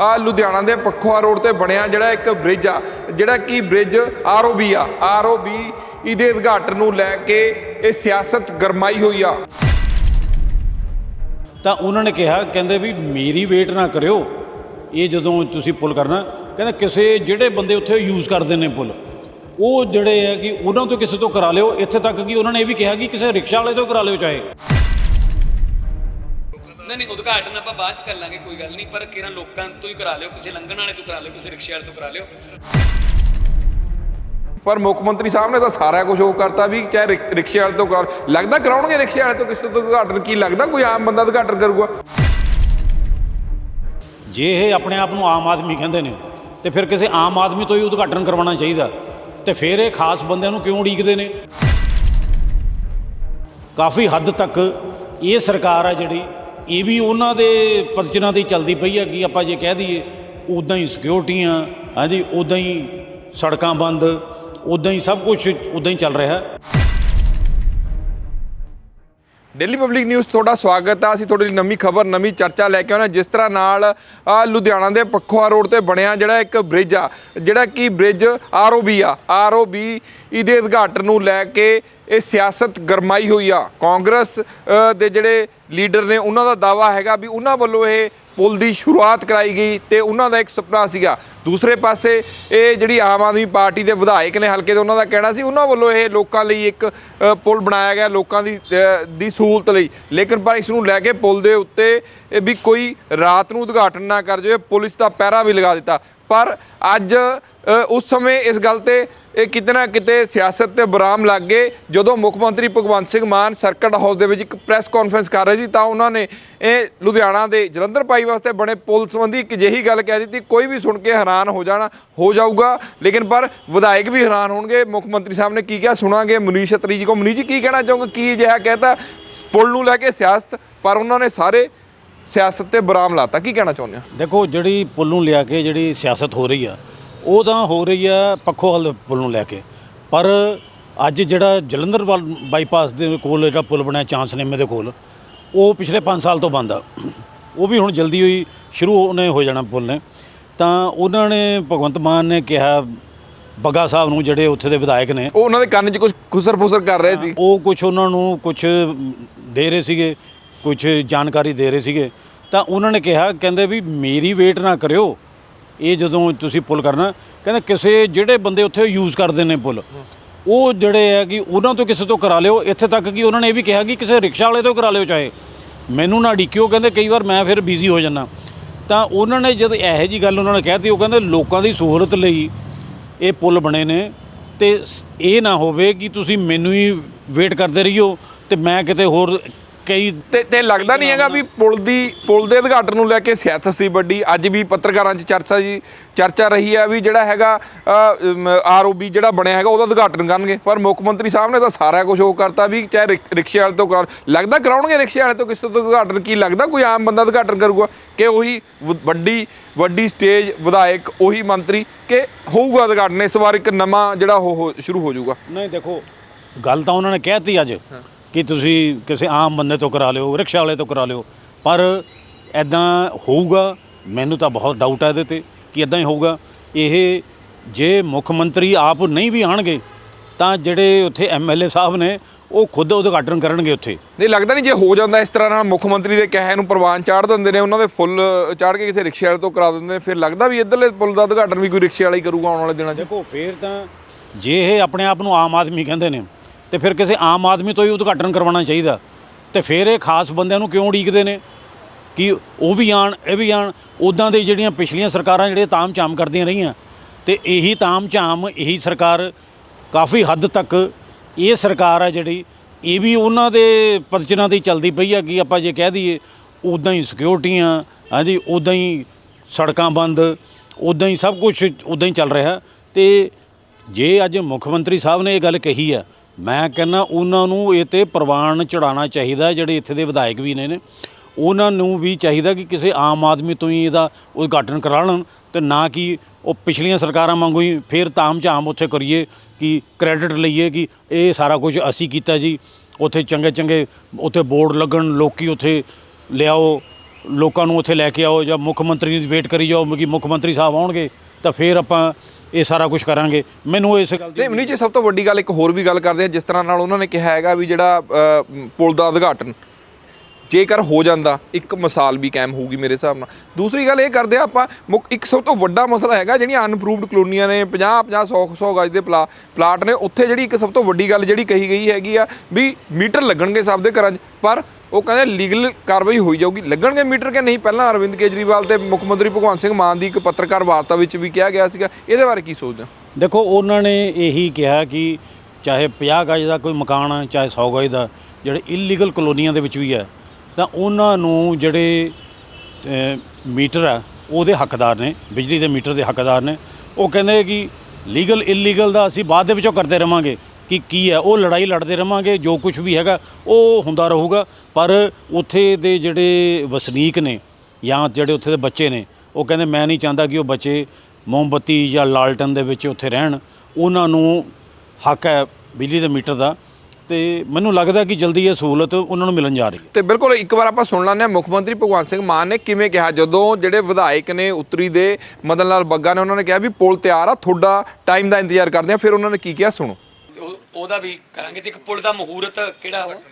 ਆ ਲੁਧਿਆਣਾ ਦੇ ਪੱਖੋਆ ਰੋਡ ਤੇ ਬਣਿਆ ਜਿਹੜਾ ਇੱਕ ਬ੍ਰਿਜ ਆ, ਜਿਹੜਾ ਕਿ ਬ੍ਰਿਜ ਆਰਓਬੀ ਆ। ਆਰਓਬੀ ਇਹਦੇ ਉਦਘਾਟਨ ਨੂੰ ਲੈ ਕੇ ਇਹ ਸਿਆਸਤ ਗਰਮਾਈ ਹੋਈ ਆ। ਤਾਂ ਉਹਨਾਂ ਨੇ ਕਿਹਾ, ਕਹਿੰਦੇ ਵੀ ਮੇਰੀ ਵੇਟ ਨਾ ਕਰਿਓ। ਇਹ ਜਦੋਂ ਤੁਸੀਂ ਪੁੱਲ ਕਰਨਾ, ਕਹਿੰਦੇ ਕਿਸੇ ਜਿਹੜੇ ਬੰਦੇ ਉੱਥੇ ਯੂਜ਼ ਕਰਦੇ ਨੇ ਪੁੱਲ, ਉਹ ਜਿਹੜੇ ਆ ਕਿ ਉਹਨਾਂ ਤੋਂ ਕਿਸੇ ਤੋਂ ਕਰਾ ਲਿਓ। ਇੱਥੇ ਤੱਕ ਕਿ ਉਹਨਾਂ ਨੇ ਇਹ ਵੀ ਕਿਹਾ ਕਿ ਕਿਸੇ ਰਿਕਸ਼ਾ ਵਾਲੇ ਤੋਂ ਕਰਾ ਲਿਓ ਚਾਹੇ। ਨਹੀਂ ਨਹੀਂ ਉਦਘਾਟਨ ਆਪਾਂ ਬਾਅਦ ਚ ਕਰ ਲਾਂਗੇ ਕੋਈ ਗੱਲ ਨਹੀਂ ਪਰ ਕਿਰਾਂ ਲੋਕਾਂ ਤੋਂ ਹੀ ਕਰਾ ਲਿਓ ਕਿਸੇ ਲੰਘਣ ਵਾਲੇ ਤੋਂ ਕਰਾ ਲਿਓ ਕਿਸੇ ਰਿਕਸ਼ੇ ਵਾਲੇ ਤੋਂ ਕਰਾ ਲਿਓ। ਪਰ ਮੁੱਖ ਮੰਤਰੀ ਸਾਹਿਬ ਨੇ ਤਾਂ ਸਾਰਾ ਕੁਝ ਉਹ ਕਰਤਾ ਵੀ ਚਾਹੇ ਰਿਕ- ਰਿਕਸ਼ੇ ਵਾਲੇ ਤੋਂ ਕਰ ਲੱਗਦਾ ਕਰਾਉਣਗੇ ਰਿਕਸ਼ੇ ਵਾਲੇ ਤੋਂ ਕਿਸੇ ਤੋਂ ਉਦਘਾਟਨ ਕੀ ਲੱਗਦਾ ਕੋਈ ਆਮ ਬੰਦਾ ਉਦਘਾਟਨ ਕਰੂਗਾ? ਜੇ ਇਹ ਆਪਣੇ ਆਪ ਨੂੰ ਆਮ ਆਦਮੀ ਕਹਿੰਦੇ ਨੇ ਤੇ ਫਿਰ ਕਿਸੇ ਆਮ ਆਦਮੀ ਤੋਂ ਹੀ ਉਦਘਾਟਨ ਕਰਵਾਉਣਾ ਚਾਹੀਦਾ ਤੇ ਫਿਰ ਇਹ ਖਾਸ ਬੰਦਿਆਂ ਨੂੰ ਕਿਉਂ ਉਡੀਕਦੇ ਨੇ? ਕਾਫੀ ਹੱਦ ਤੱਕ ਇਹ ਸਰਕਾਰ ਆ ਜਿਹੜੀ ਇਹ ਵੀ ਉਹਨਾਂ ਦੇ ਪਦਚਨਾਂ ਤੇ ਚੱਲਦੀ ਪਈ ਹੈ ਕਿ ਆਪਾਂ ਜੇ ਕਹਿ ਦਈਏ ਉਦਾਂ ਹੀ ਸਿਕਿਉਰਟੀਆਂ, ਹਾਂਜੀ ਉਦਾਂ ਹੀ ਸੜਕਾਂ ਬੰਦ ਉਦਾਂ ਹੀ ਸਭ ਕੁਝ ਉਦਾਂ ਹੀ ਚੱਲ ਰਿਹਾ। ਹੈ ਡੇਲੀ ਪਬਲਿਕ ਨਿਊਜ਼ ਤੁਹਾਡਾ ਸਵਾਗਤ ਆ। ਅਸੀਂ ਤੁਹਾਡੇ ਲਈ ਨਵੀਂ ਖਬਰ, ਨਵੀਂ ਚਰਚਾ ਲੈ ਕੇ ਆਉਣਾ ਜਿਸ ਤਰ੍ਹਾਂ ਨਾਲ ਲੁਧਿਆਣਾ ਦੇ ਪੱਖੋਆ ਰੋਡ ਤੇ ਬਣਿਆ ਜਿਹੜਾ ਇੱਕ ਬ੍ਰਿਜ ਆ। ਜਿਹੜਾ ਕਿ ਬ੍ਰਿਜ ਆਰਓਬੀ ਆ। ਆਰਓਬੀ ਇਹਦੇ ਉਦਘਾਟਨ ਨੂੰ ਲੈ ਕੇ ਇਹ ਸਿਆਸਤ ਗਰਮਾਈ ਹੋਈ ਆ। ਕਾਂਗਰਸ ਦੇ ਜਿਹੜੇ ਲੀਡਰ ਨੇ, ਉਹਨਾਂ ਦਾ ਦਾਵਾ ਹੈਗਾ ਵੀ ਉਹਨਾਂ ਵੱਲੋਂ ਇਹ ਪੁਲ ਦੀ ਸ਼ੁਰੂਆਤ ਕਰਾਈ ਗਈ ਤੇ ਉਹਨਾਂ ਦਾ ਇੱਕ ਸੁਪਨਾ ਸੀਗਾ। ਦੂਸਰੇ ਪਾਸੇ ਇਹ ਜਿਹੜੀ ਆਮ ਆਦਮੀ ਪਾਰਟੀ ਦੇ ਵਿਧਾਇਕ ਨੇ ਹਲਕੇ ਦੇ, ਉਹਨਾਂ ਦਾ ਕਹਿਣਾ ਸੀ, ਉਹਨਾਂ ਵੱਲੋਂ ਇਹ ਲੋਕਾਂ ਲਈ ਇੱਕ ਪੁਲ ਬਣਾਇਆ ਗਿਆ ਲੋਕਾਂ ਦੀ ਦੀ ਸਹੂਲਤ ਲਈ। ਲੇਕਿਨ ਪਰ ਇਸ ਨੂੰ ਲੈ ਕੇ ਪੁਲ ਦੇ ਉੱਤੇ ਵੀ ਕੋਈ ਰਾਤ ਨੂੰ ਉਦਘਾਟਨ ਨਾ ਕਰ ਜਾਵੇ, ਪੁਲਿਸ ਦਾ ਪਹਿਰਾ ਵੀ ਲਗਾ ਦਿੱਤਾ। ਪਰ ਅੱਜ ਉਸ ਸਮੇਂ ਇਸ ਗੱਲ ਤੇ ਇਹ ਕਿਤੇ ਨਾ ਕਿਤੇ ਸਿਆਸਤ ਤੇ ਬਰਾਮ ਲੱਗ ਗਏ। ਜਦੋਂ ਮੁੱਖ ਮੰਤਰੀ ਭਗਵੰਤ ਸਿੰਘ ਮਾਨ ਸਰਕਟ ਹਾਊਸ ਦੇ ਵਿੱਚ ਇੱਕ ਪ੍ਰੈਸ ਕਾਨਫਰੰਸ ਕਰ ਰਹੇ ਸੀ, ਤਾਂ ਉਹਨਾਂ ਨੇ ਇਹ ਲੁਧਿਆਣਾ ਦੇ ਜਲੰਧਰ ਪਾਈ ਵਾਸਤੇ ਬਣੇ ਪੁਲ ਸੰਬੰਧੀ ਇੱਕ ਜਿਹੀ ਗੱਲ ਕਹਿ ਦਿੱਤੀ, ਕੋਈ ਵੀ ਸੁਣ ਕੇ ਹੈਰਾਨ ਹੋ ਜਾਣਾ, ਹੋ ਜਾਊਗਾ। ਲੇਕਿਨ ਪਰ ਵਿਧਾਇਕ ਵੀ ਹੈਰਾਨ ਹੋਣਗੇ। ਮੁੱਖ ਮੰਤਰੀ ਸਾਹਿਬ ਨੇ ਕੀ ਕਿਹਾ? ਸੁਣਾਂਗੇ। ਮਨੀਸ਼ ਅਤਰੀ ਜੀ ਕੋ, ਮਨੀਸ਼ ਜੀ ਕੀ ਕਹਿਣਾ ਚਾਹੋਗੇ? ਕੀ ਅਜਿਹਾ ਕਹਿਤਾ? ਪੁਲ ਨੂੰ ਲੈ ਕੇ ਸਿਆਸਤ, ਪਰ ਉਹਨਾਂ ਨੇ ਸਾਰੇ ਸਿਆਸਤ ਤੇ ਬਰਾਮ ਲਾਤਾ। ਕੀ ਕਹਿਣਾ ਚਾਹੁੰਦੇ ਆ ਦੇਖੋ, ਜਿਹੜੀ ਪੁੱਲ ਨੂੰ ਲਿਆ ਕੇ ਜਿਹੜੀ ਸਿਆਸਤ ਹੋ ਰਹੀ ਆ ਉਹ ਤਾਂ ਹੋ ਰਹੀ ਆ ਪੱਖੋ ਹਲ ਪੁੱਲ ਨੂੰ ਲੈ ਕੇ। ਪਰ ਅੱਜ ਜਿਹੜਾ ਜਲੰਧਰ ਵੱਲ ਬਾਈਪਾਸ ਦੇ ਕੋਲ ਜਿਹੜਾ ਪੁੱਲ ਬਣਿਆ ਚਾਂਸਨੇਮੇ ਦੇ ਕੋਲ ਉਹ ਪਿਛਲੇ 5 ਸਾਲ ਤੋਂ ਬੰਦ ਆ। ਉਹ ਵੀ ਹੁਣ ਜਲਦੀ ਹੋਈ ਸ਼ੁਰੂ ਉਹਨੇ ਹੋ ਜਾਣਾ ਪੁੱਲ ਨੇ। ਤਾਂ ਉਹਨਾਂ ਨੇ ਭਗਵੰਤ ਮਾਨ ਨੇ ਕਿਹਾ ਬੱਗਾ ਸਾਹਿਬ ਨੂੰ ਜਿਹੜੇ ਉੱਥੇ ਦੇ ਵਿਧਾਇਕ ਨੇ। ਉਹ ਉਹਨਾਂ ਦੇ ਕੰਨ 'ਚ ਕੁਝ ਖੁਸਰ ਫੁਸਰ ਕਰ ਰਹੇ ਸੀ। ਉਹ ਕੁਝ ਉਹਨਾਂ ਨੂੰ ਕੁਝ ਦੇ ਰਹੇ ਸੀਗੇ ਕੁਝ ਜਾਣਕਾਰੀ ਦੇ ਰਹੇ ਸੀਗੇ। ਤਾਂ ਉਹਨਾਂ ਨੇ ਕਿਹਾ ਕਹਿੰਦੇ ਵੀ ਮੇਰੀ ਵੇਟ ਨਾ ਕਰਿਓ ਇਹ ਜਦੋਂ ਤੁਸੀਂ ਪੁਲ ਕਰਨਾ, ਕਹਿੰਦੇ ਕਿਸੇ ਜਿਹੜੇ ਬੰਦੇ ਉੱਥੇ ਯੂਜ਼ ਕਰਦੇ ਨੇ ਪੁਲ, ਉਹ ਜਿਹੜੇ ਹੈ ਕਿ ਉਹਨਾਂ ਤੋਂ ਕਿਸੇ ਤੋਂ ਕਰਾ ਲਿਓ, ਇੱਥੇ ਤੱਕ ਕਿ ਉਹਨਾਂ ਨੇ ਇਹ ਵੀ ਕਿਹਾ ਕਿ ਕਿਸੇ ਰਿਕਸ਼ਾ ਵਾਲੇ ਤੋਂ ਕਰਾ ਲਿਓ ਚਾਹੇ। ਮੈਨੂੰ ਨਾ ਡਿੱਕਿਓ ਕਹਿੰਦੇ ਕਈ ਵਾਰ ਮੈਂ ਫਿਰ ਬਿਜ਼ੀ ਹੋ ਜਾਂਦਾ। ਤਾਂ ਉਹਨਾਂ ਨੇ ਜਦ ਇਹੋ ਜੀ ਗੱਲ ਉਹਨਾਂ ਨੇ ਕਹਿਤੀ, ਉਹ ਕਹਿੰਦੇ ਲੋਕਾਂ ਦੀ ਸਹੂਲਤ ਲਈ ਇਹ ਪੁਲ ਬਣੇ ਨੇ ਤੇ ਇਹ ਨਾ ਹੋਵੇ ਕਿ ਤੁਸੀਂ ਮੈਨੂੰ ਹੀ ਵੇਟ ਕਰਦੇ ਰਹੀਓ ਤੇ ਮੈਂ ਕਿਤੇ ਹੋਰ ਕਈ ਤੇ ਤੇ ਲੱਗਦਾ ਨਹੀਂ ਹੈਗਾ ਵੀ ਪੁਲ ਦੀ ਪੁਲ ਦੇ ਉਦਘਾਟਨ ਨੂੰ ਲੈ ਕੇ ਸਿਆਸਤ ਸੀ ਵੱਡੀ। ਅੱਜ ਵੀ ਪੱਤਰਕਾਰਾਂ 'ਚ ਚਰਚਾ ਜੀ ਚਰਚਾ ਰਹੀ ਹੈ ਵੀ ਜਿਹੜਾ ਹੈਗਾ ਆਰਓਬੀ ਜਿਹੜਾ ਬਣਿਆ ਹੈਗਾ ਉਹਦਾ ਉਦਘਾਟਨ ਕਰਨਗੇ। ਪਰ ਮੁੱਖ ਮੰਤਰੀ ਸਾਹਿਬ ਨੇ ਤਾਂ ਸਾਰਾ ਕੁਝ ਉਹ ਕਰਤਾ ਵੀ ਚਾਹੇ ਰਿਕ- ਰਿਕਸ਼ੇ ਵਾਲੇ ਤੋਂ ਕਰ ਲੱਗਦਾ ਕਰਾਉਣਗੇ ਰਿਕਸ਼ੇ ਵਾਲੇ ਤੋਂ ਕਿਸੇ ਤੋਂ ਉਦਘਾਟਨ? ਕੀ ਲੱਗਦਾ ਕੋਈ ਆਮ ਬੰਦਾ ਉਦਘਾਟਨ ਕਰੂਗਾ? ਕਿ ਉਹੀ ਵ- ਵੱਡੀ ਵੱਡੀ ਸਟੇਜ ਵਿਧਾਇਕ ਉਹੀ ਮੰਤਰੀ ਕਿ ਹੋਊਗਾ ਉਦਘਾਟਨ? ਇਸ ਵਾਰ ਇੱਕ ਨਵਾਂ ਜਿਹੜਾ ਉਹ ਹੋ- ਸ਼ੁਰੂ ਹੋ ਜਾਊਗਾ। ਨਹੀਂ ਦੇਖੋ ਗੱਲ ਤਾਂ ਉਹਨਾਂ ਨੇ ਕਹਿਤੀ ਅੱਜ। ਕਿ ਤੁਸੀਂ ਕਿਸੇ ਆਮ ਬੰਦੇ ਤੋਂ ਕਰਾ ਲਿਓ ਰਿਕਸ਼ਾ ਵਾਲੇ ਤੋਂ ਕਰਾ ਲਿਓ ਪਰ ਐਦਾਂ ਹੋਊਗਾ ਮੈਨੂੰ ਤਾਂ ਬਹੁਤ ਡਾਊਟ ਹੈ ਇਹਦੇ ਤੇ ਕਿ ਐਦਾਂ ਹੀ ਹੋਊਗਾ। ਇਹ ਜੇ ਮੁੱਖ ਮੰਤਰੀ ਆਪ ਨਹੀਂ ਵੀ ਆਣਗੇ ਤਾਂ ਜਿਹੜੇ ਉੱਥੇ ਐਮਐਲਏ ਸਾਹਿਬ ਨੇ ਉਹ ਖੁਦ ਉਦਘਾਟਨ ਕਰਨਗੇ ਉੱਥੇ। ਨਹੀਂ ਲੱਗਦਾ ਨਹੀਂ ਜੇ ਹੋ ਜਾਂਦਾ ਇਸ ਤਰ੍ਹਾਂ ਨਾਲ ਮੁੱਖ ਮੰਤਰੀ ਦੇ ਕਹੇ ਨੂੰ ਪ੍ਰਵਾਨ ਚਾੜ ਦਿੰਦੇ ਨੇ ਉਹਨਾਂ ਦੇ ਫੁੱਲ ਚਾੜ ਕੇ ਕਿਸੇ ਰਿਕਸ਼ੇ ਵਾਲੇ ਤੋਂ ਕਰਾ ਦਿੰਦੇ ਨੇ ਫਿਰ ਲੱਗਦਾ ਵੀ ਇਧਰਲੇ ਪੁੱਲ ਦਾ ਉਦਘਾਟਨ ਵੀ ਕੋਈ ਰਿਕਸ਼ੇ ਵਾਲਾ ਹੀ ਕਰੂਗਾ ਆਉਣ ਵਾਲੇ ਦਿਨਾਂ 'ਚ। ਦੇਖੋ ਫੇਰ ਤਾਂ ਜੇ ਇਹ ਆਪਣੇ ਆਪ ਨੂੰ ਆਮ ਆਦਮੀ ਕਹਿੰਦੇ ਨੇ ਤੇ ਫਿਰ ਕਿਸੇ ਆਮ ਆਦਮੀ ਤੋਂ ਹੀ ਉਦਘਾਟਨ ਕਰਵਾਉਣਾ ਚਾਹੀਦਾ। ਤੇ ਫਿਰ ਇਹ ਖਾਸ ਬੰਦਿਆਂ ਨੂੰ ਕਿਉਂ ਉਡੀਕਦੇ ਨੇ? ਕਿ ਉਹ ਵੀ ਆਣ, ਇਹ ਵੀ ਆਣ ਉਦਾਂ ਦੇ ਜਿਹੜੀਆਂ ਪਿਛਲੀਆਂ ਸਰਕਾਰਾਂ ਜਿਹੜੇ ਤਾਮ-ਝਾਮ ਕਰਦੀਆਂ ਰਹੀਆਂ, ਤੇ ਇਹੀ ਤਾਮ-ਝਾਮ, ਇਹੀ ਸਰਕਾਰ ਕਾਫੀ ਹੱਦ ਤੱਕ ਇਹ ਸਰਕਾਰ ਆ ਜਿਹੜੀ, ਇਹ ਵੀ ਉਹਨਾਂ ਦੇ ਪਦਚਨਾਂ ਤੇ ਚੱਲਦੀ ਪਈ ਆ ਕਿ ਆਪਾਂ ਜੇ ਕਹਿ ਦਈਏ ਉਦਾਂ ਹੀ ਸਿਕਿਉਰਟੀਆਂ, ਹਾਂਜੀ ਉਦਾਂ ਹੀ ਸੜਕਾਂ ਬੰਦ ਉਦਾਂ ਹੀ ਸਭ ਕੁਝ ਉਦਾਂ ਹੀ ਚੱਲ ਰਿਹਾ। ਤੇ ਜੇ ਅੱਜ ਮੁੱਖ ਮੰਤਰੀ ਸਾਹਿਬ ਨੇ ਇਹ ਗੱਲ ਕਹੀ ਆ ਮੈਂ ਕਹਿੰਦਾ ਉਹਨਾਂ ਨੂੰ ਇਹ ਤੇ ਪ੍ਰਵਾਨ ਚੜਾਉਣਾ ਚਾਹੀਦਾ, ਜਿਹੜੇ ਇੱਥੇ ਦੇ ਵਿਧਾਇਕ ਵੀ ਨੇ ਨੇ। ਉਹਨਾਂ ਨੂੰ ਵੀ ਚਾਹੀਦਾ ਕਿ ਕਿਸੇ ਆਮ ਆਦਮੀ ਤੋਂ ਹੀ ਇਹਦਾ ਉਦਘਾਟਨ ਕਰਾ ਲੈਣ ਤੇ ਨਾ ਕਿ ਉਹ ਪਿਛਲੀਆਂ ਸਰਕਾਰਾਂ ਵਾਂਗੂ ਹੀ ਫੇਰ ਤਾਮ-ਝਾਮ ਉੱਥੇ ਕਰੀਏ ਕਿ ਕ੍ਰੈਡਿਟ ਲਈਏ ਕਿ ਇਹ ਸਾਰਾ ਕੁਝ ਅਸੀਂ ਕੀਤਾ ਜੀ। ਉੱਥੇ ਚੰਗੇ ਚੰਗੇ ਉੱਥੇ ਬੋਰਡ ਲੱਗਣ, ਲੋਕੀ ਉੱਥੇ ਲਿਆਓ, ਲੋਕਾਂ ਨੂੰ ਉੱਥੇ ਲੈ ਕੇ ਆਓ ਜਾਂ ਮੁੱਖ ਮੰਤਰੀ ਦੀ ਵੇਟ ਕਰੀ ਜਾਓ ਕਿ ਮੁੱਖ ਮੰਤਰੀ ਸਾਹਿਬ ਆਉਣਗੇ ਤਾਂ ਫਿਰ ਆਪਾਂ ਇਹ ਸਾਰਾ ਕੁਝ ਕਰਾਂਗੇ। ਮੈਨੂੰ ਇਸ ਗੱਲ ਦੀ ਨਹੀਂ ਮਨੀ ਜੀ, ਸਭ ਤੋਂ ਵੱਡੀ ਗੱਲ ਇੱਕ ਹੋਰ ਵੀ ਗੱਲ ਕਰਦੇ ਆ, ਜਿਸ ਤਰ੍ਹਾਂ ਨਾਲ ਉਹਨਾਂ ਨੇ ਕਿਹਾ ਹੈਗਾ ਵੀ ਜਿਹੜਾ ਪੁਲ ਦਾ ਉਦਘਾਟਨ, ਜੇਕਰ ਹੋ ਜਾਂਦਾ, ਇੱਕ ਮਿਸਾਲ ਵੀ ਕਾਇਮ ਹੋਊਗੀ ਮੇਰੇ ਹਿਸਾਬ ਨਾਲ। ਦੂਸਰੀ ਗੱਲ ਇਹ ਕਰਦੇ ਆ, ਆਪਾਂ ਮੁੱਖ, ਇੱਕ ਸਭ ਤੋਂ ਵੱਡਾ ਮਸਲਾ ਹੈਗਾ, ਜਿਹੜੀਆਂ ਅਨਪਰੂਵਡ ਕਲੋਨੀਆਂ ਨੇ 50 50 100 100 ਗਜ ਦੇ ਪਲਾ, ਪਲਾਟ ਨੇ, ਉੱਥੇ ਜਿਹੜੀ ਇੱਕ ਸਭ ਤੋਂ ਵੱਡੀ ਗੱਲ ਜਿਹੜੀ ਕਹੀ ਗਈ ਹੈਗੀ ਆ, ਵੀ ਮੀਟਰ ਲੱਗਣਗੇ ਸਭ ਦੇ ਘਰਾਂ 'ਚ, ਪਰ ਉਹ ਕਹਿੰਦੇ ਲੀਗਲ ਕਾਰਵਾਈ ਹੋਈ ਜਾਊਗੀ। ਲੱਗਣਗੇ ਮੀਟਰ ਕਿ ਨਹੀਂ? ਪਹਿਲਾਂ ਅਰਵਿੰਦ ਕੇਜਰੀਵਾਲ ਤੇ ਮੁੱਖ ਮੰਤਰੀ ਭਗਵੰਤ ਸਿੰਘ ਮਾਨ ਦੀ ਇੱਕ ਪੱਤਰਕਾਰ ਵਾਰਤਾ ਵਿੱਚ ਵੀ ਕਿਹਾ ਗਿਆ ਸੀਗਾ। ਇਹਦੇ ਬਾਰੇ ਕੀ ਸੋਚਦੇ ਦੇਖੋ, ਉਹਨਾਂ ਨੇ ਇਹੀ ਕਿਹਾ ਕਿ ਚਾਹੇ 50 ਗਜ ਦਾ ਕੋਈ ਮਕਾਨ ਆ ਚਾਹੇ 100 ਗਜ ਦਾ, ਜਿਹੜੇ ਇਲੀਗਲ ਕਲੋਨੀਆਂ ਦੇ ਵਿੱਚ ਵੀ ਹੈ, ਤਾਂ ਉਹਨਾਂ ਨੂੰ ਜਿਹੜੇ ਮੀਟਰ ਆ, ਉਹਦੇ ਹੱਕਦਾਰ ਨੇ, ਬਿਜਲੀ ਦੇ ਮੀਟਰ ਦੇ ਹੱਕਦਾਰ ਨੇ। ਉਹ ਕਹਿੰਦੇ ਕਿ ਲੀਗਲ ਇਲੀਗਲ ਦਾ ਅਸੀਂ ਬਾਅਦ ਦੇ ਵਿੱਚੋਂ ਕਰਦੇ ਰਵਾਂਗੇ। ਕਿ ਕੀ ਹੈ? ਉਹ ਲੜਾਈ ਲੜਦੇ ਰਵਾਂਗੇ, ਜੋ ਕੁਝ ਵੀ ਹੈਗਾ, ਉਹ ਹੁੰਦਾ ਰਹੂਗਾ। ਪਰ ਉੱਥੇ ਦੇ ਜਿਹੜੇ ਵਸਨੀਕ ਨੇ ਜਾਂ ਜਿਹੜੇ ਉੱਥੇ ਦੇ ਬੱਚੇ ਨੇ, ਉਹ ਕਹਿੰਦੇ, ਮੈਂ ਨਹੀਂ ਚਾਹੁੰਦਾ ਕਿ ਉਹ ਬੱਚੇ ਮੋਮਬੱਤੀ ਜਾਂ ਲਾਲਟਨ ਦੇ ਵਿੱਚ ਉੱਥੇ ਰਹਿਣ। ਉਹਨਾਂ ਨੂੰ ਹੱਕ ਹੈ ਬਿਜਲੀ ਦੇ ਮੀਟਰ ਦਾ। ਤੇ ਮੈਨੂੰ ਲੱਗਦਾ ਕਿ ਜਲਦੀ ਇਹ ਸਹੂਲਤ ਉਹਨਾਂ ਨੂੰ ਮਿਲਣ ਜਾ ਰਹੀ ਹੈ। ਤੇ ਬਿਲਕੁਲ ਇੱਕ ਵਾਰ ਆਪਾਂ ਸੁਣ ਲੈਂਦੇ ਹਾਂ, ਮੁੱਖ ਮੰਤਰੀ ਭਗਵੰਤ ਸਿੰਘ ਮਾਨ ਨੇ ਕਿਵੇਂ ਕਿਹਾ? ਜਦੋਂ ਜਿਹੜੇ ਵਿਧਾਇਕ ਨੇ ਉੱਤਰੀ ਦੇ, ਮਦਨ ਲਾਲ ਬੱਗਾ ਨੇ, ਉਹਨਾਂ ਨੇ ਕਿਹਾ ਵੀ ਪੁਲ ਤਿਆਰ ਆ, ਤੁਹਾਡਾ ਟਾਈਮ ਦਾ ਇੰਤਜ਼ਾਰ ਕਰਦੇ ਆ ਫਿਰ ਉਹਨਾਂ ਨੇ ਕੀ ਕਿਹਾ? ਸੁਣੋ। ਉਹਦਾ ਵੀ ਕਰਾਂਗੇ ਤੇ ਇੱਕ ਪੁਲ ਦਾ ਮਹੂਰਤ ਕਿਹੜਾ ਉਹ?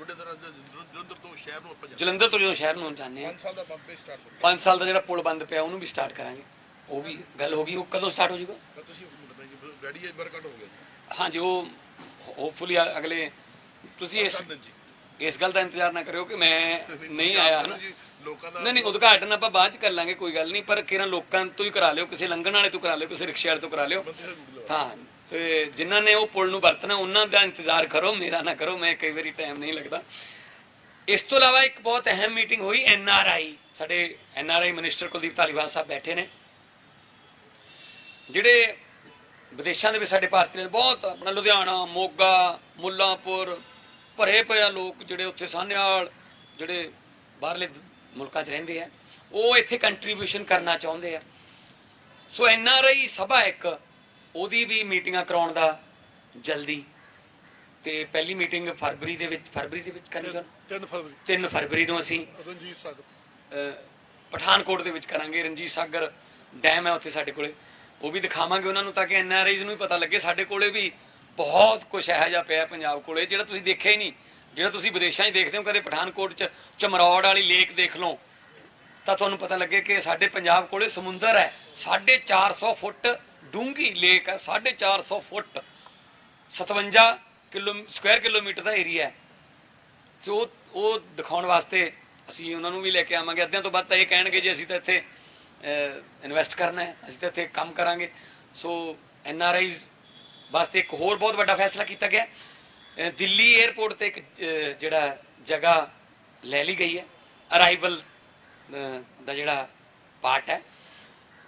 ਜਲੰਧਰ ਤੋਂ ਸ਼ਹਿਰ ਨੂੰ ਆਪਾਂ ਜਲੰਧਰ ਤੋਂ ਜਦੋਂ ਸ਼ਹਿਰ ਨੂੰ ਜਾਂਦੇ ਆ 5 ਸਾਲ ਦਾ ਬੰਦ ਪੇ ਸਟਾਰਟ ਹੋ 5 ਸਾਲ ਦਾ ਜਿਹੜਾ ਪੁਲ ਬੰਦ ਪਿਆ ਉਹਨੂੰ ਵੀ ਸਟਾਰਟ ਕਰਾਂਗੇ। ਉਹ ਵੀ ਗੱਲ ਹੋ ਗਈ ਉਹ ਕਦੋਂ ਸਟਾਰਟ ਹੋ ਜਾਊਗਾ? ਗਿਆ ਤੁਸੀਂ ਮਤਲਬ ਕਿ ਰੈਡੀ ਹੈ ਵਰਕਆਊਟ ਹੋ ਗਿਆ ਹਾਂਜੀ ਉਹ ਹੋਪਫੁਲੀ ਅਗਲੇ ਤੁਸੀਂ ਇਸ ਇਸ ਗੱਲ ਦਾ ਇੰਤਜ਼ਾਰ ਨਾ ਕਰਿਓ ਕਿ ਮੈਂ ਨਹੀਂ ਆਇਆ ਹਨਾ? ਨਹੀਂ ਨਹੀਂ ਉਦਘਾਟਨ ਆਪਾਂ ਬਾਅਦ ਚ ਕਰ ਲਾਂਗੇ ਕੋਈ ਗੱਲ ਨਹੀਂ ਪਰ ਕਿਰਾਂ ਲੋਕਾਂ ਤੋਂ ਹੀ ਕਰਾ ਲਿਓ ਕਿਸੇ ਲੰਘਣ ਵਾਲੇ ਤੋਂ ਕਰਾ ਲਿਓ ਕਿਸੇ ਰਿਕਸ਼ੇ ਵਾਲੇ ਤੋਂ ਕਰਾ ਲਿਓ। ਹਾਂ ਤੇ ਜਿਨ੍ਹਾਂ ਨੇ ਉਹ ਪੁਲ ਨੂੰ ਵਰਤਣਾ, ਉਹਨਾਂ ਦਾ ਇੰਤਜ਼ਾਰ ਕਰੋ, ਮੇਰਾ ਨਾ ਕਰੋ, ਮੈਂ ਕਈ ਵਾਰੀ ਟਾਈਮ ਨਹੀਂ ਲੱਗਦਾ। ਇਸ ਤੋਂ ਇਲਾਵਾ ਇੱਕ ਬਹੁਤ ਅਹਿਮ ਮੀਟਿੰਗ ਹੋਈ ਐਨ ਆਰ ਆਈ ਸਾਡੇ N R I minister Kuldeep Dhaliwal sahib ਬੈਠੇ ਨੇ। ਜਿਹੜੇ ਵਿਦੇਸ਼ਾਂ ਦੇ ਵਿੱਚ ਸਾਡੇ ਭਾਰਤੀ ਨੇ ਬਹੁਤ ਆਪਣਾ ਲੁਧਿਆਣਾ, ਮੋਗਾ, ਮੁੱਲਾਂਪੁਰ, ਭਰੇ ਪਏ ਲੋਕ ਜਿਹੜੇ ਉੱਥੇ ਸਾਹਨੇਵਾਲ ਜਿਹੜੇ ਬਾਹਰਲੇ ਮੁਲਕਾਂ 'ਚ ਰਹਿੰਦੇ ਆ, ਉਹ ਇੱਥੇ ਕੰਟਰੀਬਿਊਸ਼ਨ ਕਰਨਾ ਚਾਹੁੰਦੇ ਆ। ਸੋ ਐਨ ਆਰ ਆਈ ਸਭਾ ਇੱਕ ਉਹਦੀ ਵੀ ਮੀਟਿੰਗਾਂ ਕਰਾਉਣ ਦਾ ਜਲਦੀ। ਤੇ ਪਹਿਲੀ ਮੀਟਿੰਗ ਫਰਵਰੀ ਦੇ ਵਿੱਚ ਫਰਵਰੀ ਦੇ ਵਿੱਚ ਕਰਨੀ ਚਾਹੁੰਦੇ? 3 ਫਰਵਰੀ। 3 ਫਰਵਰੀ ਨੂੰ ਅਸੀਂ ਰਣਜੀਤ ਅਹ ਪਠਾਨਕੋਟ ਦੇ ਵਿੱਚ ਕਰਾਂਗੇ। ਰਣਜੀਤ ਸਾਗਰ ਡੈਮ ਹੈ ਉੱਥੇ ਸਾਡੇ ਕੋਲੇ। ਉਹ ਵੀ ਦਿਖਾਵਾਂਗੇ ਉਹਨਾਂ ਨੂੰ ਤਾਂ ਕਿ ਐਨਆਰਆਈਜ਼ ਨੂੰ ਵੀ ਪਤਾ ਲੱਗੇ। ਸਾਡੇ ਕੋਲੇ ਵੀ ਬਹੁਤ ਕੁਝ ਇਹੋ ਜਿਹਾ ਪਿਆ ਪੰਜਾਬ ਕੋਲੇ ਜਿਹੜਾ ਤੁਸੀਂ ਦੇਖਿਆ ਹੀ ਨਹੀਂ। ਜਿਹੜਾ ਤੁਸੀਂ ਵਿਦੇਸ਼ਾਂ 'ਚ ਦੇਖਦੇ ਹੋ ਕਦੇ ਪਠਾਨਕੋਟ 'ਚ ਚਮਰੌੜ ਵਾਲੀ ਲੇਕ ਦੇਖ ਲਓ ਤਾਂ ਤੁਹਾਨੂੰ ਪਤਾ ਲੱਗੇ ਕਿ ਸਾਡੇ ਪੰਜਾਬ ਕੋਲੇ ਸਮੁੰਦਰ ਹੈ। 450 ਫੁੱਟ ਡੂੰਘੀ ਲੇਕ ਹੈ 450 ਫੁੱਟ 57 ਕਿਲੋ ਸਕੁਆਇਰ ਕਿਲੋਮੀਟਰ ਦਾ ਏਰੀਆ ਹੈ। ਸੋ ਉਹ ਉਹ ਦਿਖਾਉਣ ਵਾਸਤੇ ਅਸੀਂ ਉਹਨਾਂ ਨੂੰ ਵੀ ਲੈ ਕੇ ਆਵਾਂਗੇ। ਅੱਧਿਆਂ ਤੋਂ ਵੱਧ ਤਾਂ ਇਹ ਕਹਿਣਗੇ ਜੇ, ਅਸੀਂ ਤਾਂ ਇੱਥੇ ਇਨਵੈਸਟ ਕਰਨਾ ਹੈ, ਅਸੀਂ ਤਾਂ ਇੱਥੇ ਕੰਮ ਕਰਾਂਗੇ। ਸੋ ਐਨ ਆਰ ਆਈਜ਼ ਵਾਸਤੇ ਇੱਕ ਹੋਰ ਬਹੁਤ ਵੱਡਾ ਫੈਸਲਾ ਕੀਤਾ ਗਿਆ। ਦਿੱਲੀ 에ਅਰਪੋਰਟ ਤੇ ਇੱਕ ਜਿਹੜਾ ਜਗ੍ਹਾ ਲੈ ਲਈ ਗਈ ਹੈ। ਅਰਾਈਵਲ ਦਾ ਜਿਹੜਾ ਪਾਰਟ ਹੈ।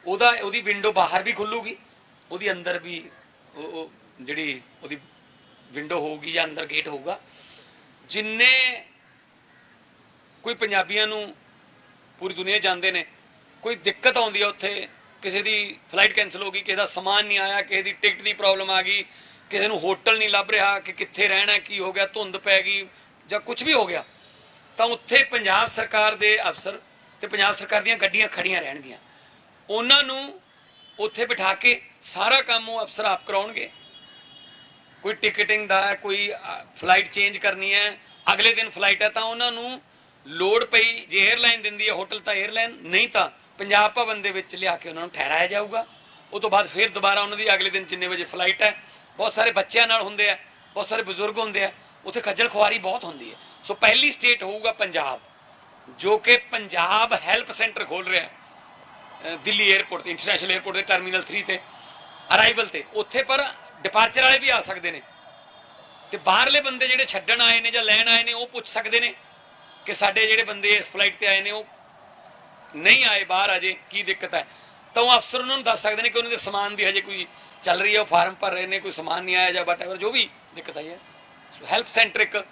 ਉਹਦਾ ਉਹਦੀ ਵਿੰਡੋ ਬਾਹਰ ਵੀ ਖੁੱਲੂਗੀ। ਉਹਦੀ ਅੰਦਰ ਵੀ ਉਹ ਜਿਹੜੀ ਉਹਦੀ ਵਿੰਡੋ ਹੋਊਗੀ ਜਾਂ ਅੰਦਰ ਗੇਟ ਹੋਊਗਾ, ਜਿੰਨੇ ਕੋਈ ਪੰਜਾਬੀਆਂ ਨੂੰ ਪੂਰੀ ਦੁਨੀਆ ਜਾਂਦੇ ਨੇ, ਕੋਈ ਦਿੱਕਤ ਆਉਂਦੀ ਹੈ ਉੱਥੇ, ਕਿਸੇ ਦੀ ਫਲਾਈਟ ਕੈਨਸਲ ਹੋ ਗਈ, ਕਿਸੇ ਦਾ ਸਮਾਨ ਨਹੀਂ ਆਇਆ, ਕਿਸੇ ਦੀ ਟਿਕਟ ਦੀ ਪ੍ਰੋਬਲਮ ਆ ਗਈ, ਕਿਸੇ ਨੂੰ ਹੋਟਲ ਨਹੀਂ ਲੱਭ ਰਿਹਾ ਕਿ ਕਿੱਥੇ ਰਹਿਣਾ, ਕੀ ਹੋ ਗਿਆ, ਧੁੰਦ ਪੈ ਗਈ ਜਾਂ ਕੁਝ ਵੀ ਹੋ ਗਿਆ, ਤਾਂ ਉੱਥੇ ਪੰਜਾਬ ਸਰਕਾਰ ਦੇ ਅਫਸਰ ਤੇ ਪੰਜਾਬ ਸਰਕਾਰ ਦੀਆਂ ਗੱਡੀਆਂ ਖੜੀਆਂ ਰਹਿਣਗੀਆਂ। ਉਹਨਾਂ ਨੂੰ ਉੱਥੇ ਬਿਠਾ ਕੇ ਸਾਰਾ ਕੰਮ ਉਹ ਅਫਸਰ ਆਪ ਕਰਾਉਣਗੇ। ਕੋਈ ਟਿਕਟਿੰਗ ਦਾ, ਕੋਈ ਫਲਾਈਟ ਚੇਂਜ ਕਰਨੀ ਹੈ, ਅਗਲੇ ਦਿਨ ਫਲਾਈਟ ਹੈ, ਤਾਂ ਉਹਨਾਂ ਨੂੰ ਲੋਡ ਪਈ, ਜੇ 에ਅਰਲਾਈਨ ਦਿੰਦੀ ਹੈ ਹੋਟਲ ਤਾਂ 에ਅਰਲਾਈਨ ਨਹੀਂ ਤਾਂ ਪੰਜਾਬ ਭਵਨ ਦੇ ਵਿੱਚ ਲਿਆ ਕੇ ਉਹਨਾਂ ਨੂੰ ਠਹਿਰਾਇਆ ਜਾਊਗਾ। ਉਹ ਤੋਂ ਬਾਅਦ ਫਿਰ ਦੁਬਾਰਾ ਉਹਨਾਂ ਦੀ ਅਗਲੇ ਦਿਨ ਜਿੰਨੇ ਵਜੇ ਫਲਾਈਟ ਹੈ, ਬਹੁਤ ਸਾਰੇ ਬੱਚਿਆਂ ਨਾਲ ਹੁੰਦੇ ਆ ਬਹੁਤ ਸਾਰੇ ਬਜ਼ੁਰਗ ਹੁੰਦੇ ਆ ਉੱਥੇ ਖੱਜਲ ਖੁਆਰੀ ਬਹੁਤ ਹੁੰਦੀ ਹੈ। ਸੋ ਪਹਿਲੀ ਸਟੇਟ ਹੋਊਗਾ ਪੰਜਾਬ, ਜੋ ਕਿ ਪੰਜਾਬ ਹੈਲਪ ਸੈਂਟਰ ਖੋਲ ਰਿਹਾ ਹੈ। ਦਿੱਲੀ 에ਅਰਪੋਰਟ ਤੇ ਇੰਟਰਨੈਸ਼ਨਲ 에ਅਰਪੋਰਟ ਦੇ ਟਰਮੀਨਲ 3 ਤੇ ਅਰਾਈਵਲ ਤੇ। ਉੱਥੇ ਪਰ ਡਿਪਾਰਚਰ ਵਾਲੇ ਵੀ ਆ ਸਕਦੇ ਨੇ। ਤੇ ਬਾਹਰਲੇ ਬੰਦੇ ਜਿਹੜੇ ਛੱਡਣ ਆਏ ਨੇ ਜਾਂ ਲੈਣ ਆਏ ਨੇ, ਉਹ ਪੁੱਛ ਸਕਦੇ ਨੇ ਕਿ ਸਾਡੇ ਜਿਹੜੇ ਬੰਦੇ ਇਸ ਫਲਾਈਟ ਤੇ ਆਏ ਨੇ, ਉਹ ਨਹੀਂ ਆਏ ਬਾਹਰ ਅਜੇ, ਕੀ ਦਿੱਕਤ ਹੈ? ਤਾਂ ਉਹ ਅਫਸਰ ਉਹਨਾਂ ਨੂੰ ਦੱਸ ਸਕਦੇ ਨੇ ਕਿ ਉਹਨਾਂ ਦੇ ਸਮਾਨ ਦੀ ਹਜੇ ਕੋਈ ਚੱਲ ਰਹੀ ਹੈ, ਉਹ ਫਾਰਮ ਭਰ ਰਹੇ ਨੇ, ਕੋਈ ਸਮਾਨ ਨਹੀਂ ਆਇਆ ਜਾਂ ਵਟਐਵਰ ਜੋ ਵੀ ਦਿੱਕਤ ਆਈ ਹੈ। ਸੋ ਹੈਲਪ ਸੈਂਟਰ ਇੱਕ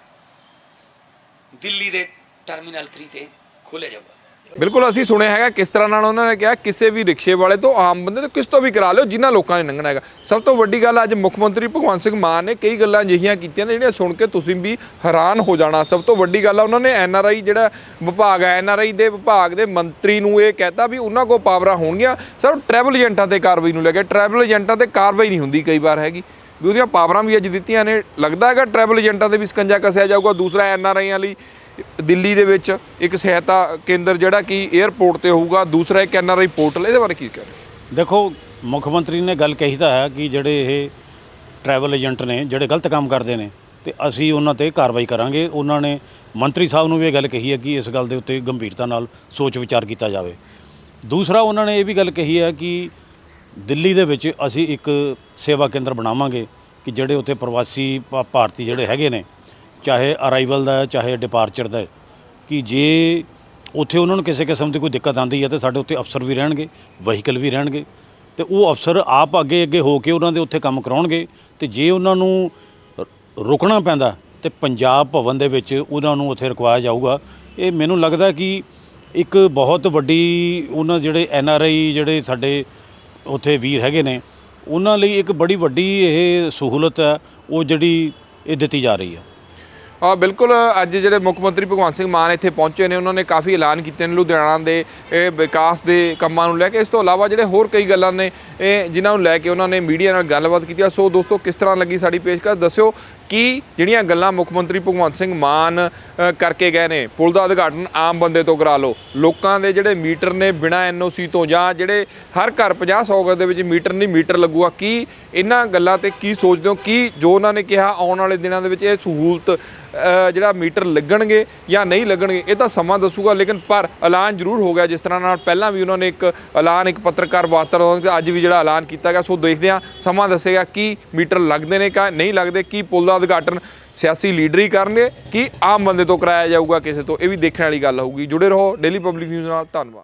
ਦਿੱਲੀ ਦੇ ਟਰਮੀਨਲ 3 ਤੇ ਖੋਲ੍ਹਿਆ ਜਾਊਗਾ। ਬਿਲਕੁਲ ਅਸੀਂ ਸੁਣਿਆ ਹੈਗਾ ਕਿਸ ਤਰ੍ਹਾਂ ਨਾਲ ਉਹਨਾਂ ਨੇ ਕਿਹਾ ਕਿਸੇ ਵੀ ਰਿਕਸ਼ੇ ਵਾਲੇ ਤੋਂ ਆਮ ਬੰਦੇ ਤੋਂ ਕਿਸ ਤੋਂ ਵੀ ਕਰਾ ਲਿਓ, ਜਿਨ੍ਹਾਂ ਲੋਕਾਂ ਨੇ ਲੰਘਣਾ ਹੈਗਾ। ਸਭ ਤੋਂ ਵੱਡੀ ਗੱਲ ਅੱਜ ਮੁੱਖ ਮੰਤਰੀ ਭਗਵੰਤ ਸਿੰਘ ਮਾਨ ਨੇ ਕਈ ਗੱਲਾਂ ਅਜਿਹੀਆਂ ਕੀਤੀਆਂ ਨੇ ਜਿਹੜੀਆਂ ਸੁਣ ਕੇ ਤੁਸੀਂ ਵੀ ਹੈਰਾਨ ਹੋ ਜਾਣਾ। ਸਭ ਤੋਂ ਵੱਡੀ ਗੱਲ ਆ, ਉਹਨਾਂ ਨੇ ਐਨ ਆਰ ਆਈ ਜਿਹੜਾ ਵਿਭਾਗ ਹੈ ਐਨ ਆਰ ਆਈ ਦੇ ਵਿਭਾਗ ਦੇ ਮੰਤਰੀ ਨੂੰ ਇਹ ਕਹਿਤਾ ਵੀ ਉਹਨਾਂ ਕੋਲ ਪਾਵਰਾਂ ਹੋਣਗੀਆਂ। ਸਰ ਟਰੈਵਲ ਏਜੰਟਾਂ ਤੇ ਕਾਰਵਾਈ ਨੂੰ ਲੈ ਕੇ, ਟਰੈਵਲ ਏਜੰਟਾਂ ਤੇ ਕਾਰਵਾਈ ਨਹੀਂ ਹੁੰਦੀ ਕਈ ਵਾਰ ਹੈਗੀ। ਵੀ ਉਹਦੀਆਂ ਪਾਵਰਾਂ ਵੀ ਅੱਜ ਦਿੱਤੀਆਂ ਨੇ, ਲੱਗਦਾ ਹੈਗਾ ਟਰੈਵਲ ਏਜੰਟਾਂ ਤੇ ਵੀ ਸਕੰਜਾ ਕੱਸਿਆ ਜਾਊਗਾ ਦੂਸਰਾ ਐਨ ਆਰ ਆਈਆਂ ਲਈ। ਦਿੱਲੀ ਦੇ ਵਿੱਚ ਇੱਕ ਸਹਾਇਤਾ ਕੇਂਦਰ ਜਿਹੜਾ ਕਿ 에ਅਰਪੋਰਟ ਤੇ ਹੋਊਗਾ, ਦੂਸਰਾ ਇੱਕ ਐਨ ਆਰ ਆਈ ਪੋਰਟਲ ਇਹਦੇ ਬਾਰੇ ਕੀ ਕਹਿ ਰਹੇ ਦੇਖੋ, ਮੁੱਖ ਮੰਤਰੀ ਨੇ ਗੱਲ ਕਹੀ ਤਾਂ ਹੈ ਕਿ ਜਿਹੜੇ ਇਹ ਟਰੈਵਲ ਏਜੰਟ ਨੇ, ਜਿਹੜੇ ਗਲਤ ਕੰਮ ਕਰਦੇ ਨੇ, ਤੇ ਅਸੀਂ ਉਹਨਾਂ ਤੇ ਕਾਰਵਾਈ ਕਰਾਂਗੇ। ਉਹਨਾਂ ਨੇ ਮੰਤਰੀ ਸਾਹਿਬ ਨੂੰ ਵੀ ਇਹ ਗੱਲ ਕਹੀ ਹੈ ਕਿ ਇਸ ਗੱਲ ਦੇ ਉੱਤੇ ਗੰਭੀਰਤਾ ਨਾਲ ਸੋਚ ਵਿਚਾਰ ਕੀਤਾ ਜਾਵੇ। ਦੂਸਰਾ, ਉਹਨਾਂ ਨੇ ਇਹ ਵੀ ਗੱਲ ਕਹੀ ਹੈ ਕਿ ਦਿੱਲੀ ਦੇ ਵਿੱਚ ਅਸੀਂ ਇੱਕ ਸੇਵਾ ਕੇਂਦਰ ਬਣਾਵਾਂਗੇ ਕਿ ਜਿਹੜੇ ਉੱਥੇ ਪ੍ਰਵਾਸੀ ਭਾ- ਭਾਰਤੀ ਜਿਹੜੇ ਹੈਗੇ ਨੇ ਚਾਹੇ ਅਰਾਈਵਲ ਦਾ ਹੈ, ਚਾਹੇ ਡਿਪਾਰਚਰ ਦਾ ਹੈ, ਕਿ ਜੇ ਉੱਥੇ ਉਹਨਾਂ ਨੂੰ ਕਿਸੇ ਕਿਸਮ ਦੀ ਕੋਈ ਦਿੱਕਤ ਆਂਦੀ ਹੈ ਤੇ ਸਾਡੇ ਉੱਤੇ ਅਫਸਰ ਵੀ ਰਹਿਣਗੇ ਵਹੀਕਲ ਵੀ ਰਹਿਣਗੇ ਤੇ ਉਹ ਅਫਸਰ ਆਪ ਅੱਗੇ ਅੱਗੇ ਹੋ ਕੇ ਉਹਨਾਂ ਦੇ ਉੱਥੇ ਕੰਮ ਕਰਾਉਣਗੇ ਤੇ ਜੇ ਉਹਨਾਂ ਨੂੰ ਰ- ਰੁਕਣਾ ਪੈਂਦਾ ਤੇ ਪੰਜਾਬ ਭਵਨ ਦੇ ਵਿੱਚ ਉਹਨਾਂ ਨੂੰ ਉੱਥੇ ਰੁਕਵਾਇਆ ਜਾਊਗਾ ਇਹ ਮੈਨੂੰ ਲੱਗਦਾ ਕਿ ਇੱਕ ਬਹੁਤ ਵੱਡੀ ਉਹਨਾਂ ਜਿਹੜੇ ਐਨ ਆਰ ਆਈ ਜਿਹੜੇ ਸਾਡੇ ਉੱਥੇ ਵੀਰ ਹੈਗੇ ਨੇ ਉਹਨਾਂ ਲਈ ਇੱਕ ਬੜੀ ਵੱਡੀ ਇਹ ਸਹੂਲਤ ਹੈ ਉਹ ਜਿਹੜੀ ਇਹ ਦਿੱਤੀ ਜਾ ਰਹੀ ਹੈ। ਆ ਬਿਲਕੁਲ ਅੱਜ ਜਿਹੜੇ ਮੁੱਖ ਮੰਤਰੀ ਭਗਵੰਤ ਸਿੰਘ ਮਾਨ ਇੱਥੇ ਪਹੁੰਚੇ ਨੇ, ਉਹਨਾਂ ਨੇ ਕਾਫੀ ਐਲਾਨ ਕੀਤੇ ਨੇ ਲੁਧਿਆਣਾ ਦੇ, ਇਹ ਵਿਕਾਸ ਦੇ ਕੰਮਾਂ ਨੂੰ ਲੈ ਕੇ। ਇਸ ਤੋਂ ਇਲਾਵਾ ਜਿਹੜੇ ਹੋਰ ਕਈ ਗੱਲਾਂ ਨੇ, ਇਹ ਜਿਨ੍ਹਾਂ ਨੂੰ ਲੈ ਕੇ ਉਹਨਾਂ ਨੇ ਮੀਡੀਆ ਨਾਲ ਗੱਲਬਾਤ ਕੀਤੀ ਸੋ ਦੋਸਤੋ, ਕਿਸ ਤਰ੍ਹਾਂ ਲੱਗੀ ਸਾਡੀ ਪੇਸ਼ਕਸ਼? ਦੱਸਿਓ ਕਿ ਜਿਹੜੀਆਂ ਗੱਲਾਂ ਮੁੱਖ ਮੰਤਰੀ ਭਗਵੰਤ ਸਿੰਘ ਮਾਨ ਕਰਕੇ ਗਏ ਨੇ, ਪੁਲ ਦਾ ਉਦਘਾਟਨ ਆਮ ਬੰਦੇ ਤੋਂ ਕਰਾ ਲਓ। ਲੋਕਾਂ ਦੇ ਜਿਹੜੇ ਮੀਟਰ ਨੇ ਬਿਨਾ ਐਨਓਸੀ ਤੋਂ ਜਾਂ ਜਿਹੜੇ ਹਰ ਘਰ 50 100 ਗਜ਼ ਦੇ ਵਿੱਚ ਮੀਟਰ ਨਹੀਂ, ਮੀਟਰ ਲੱਗੂਗਾ ਕੀ ਇਹਨਾਂ ਗੱਲਾਂ ਤੇ ਕੀ ਸੋਚਦੇ ਹੋ? ਕੀ ਜੋ ਉਹਨਾਂ ਨੇ ਕਿਹਾ ਆਉਣ ਵਾਲੇ ਦਿਨਾਂ ਦੇ ਵਿੱਚ ਇਹ ਸਹੂਲਤ ਜਿਹੜਾ ਮੀਟਰ ਲੱਗਣਗੇ ਜਾਂ ਨਹੀਂ ਲੱਗਣਗੇ, ਇਹ ਤਾਂ ਸਮਾਂ ਦੱਸੂਗਾ, ਲੇਕਿਨ ਪਰ ਐਲਾਨ ਜ਼ਰੂਰ ਹੋ ਗਿਆ, ਜਿਸ ਤਰ੍ਹਾਂ ਨਾਲ ਪਹਿਲਾਂ ਵੀ ਉਹਨਾਂ ਨੇ ਇੱਕ ਐਲਾਨ, ਇੱਕ ਪੱਤਰਕਾਰ ਵਾਰਤਾ ਦੌਰਾਨ ਅੱਜ ਵੀ ਜਿਹੜਾ ਐਲਾਨ ਕੀਤਾ ਗਿਆ, ਸੋ ਦੇਖਦੇ ਹਾਂ, ਸਮਾਂ ਦੱਸੇਗਾ ਕੀ ਮੀਟਰ ਲੱਗਦੇ ਨੇ ਕਾ ਨਹੀਂ ਲੱਗਦੇ, ਕੀ ਪੁਲ ਦਾ ਉਦਘਾਟਨ ਸਿਆਸੀ ਲੀਡਰ ਹੀ ਕਰਨਗੇ, ਕਿ ਆਮ ਬੰਦੇ ਤੋਂ ਕਰਾਇਆ ਜਾਊਗਾ ਕਿਸੇ ਤੋਂ? ਇਹ ਵੀ ਦੇਖਣ ਵਾਲੀ ਗੱਲ ਹੋਊਗੀ। ਜੁੜੇ ਰਹੋ ਡੇਲੀ ਪਬਲਿਕ ਨਿਊਜ਼ ਨਾਲ, ਧੰਨਵਾਦ।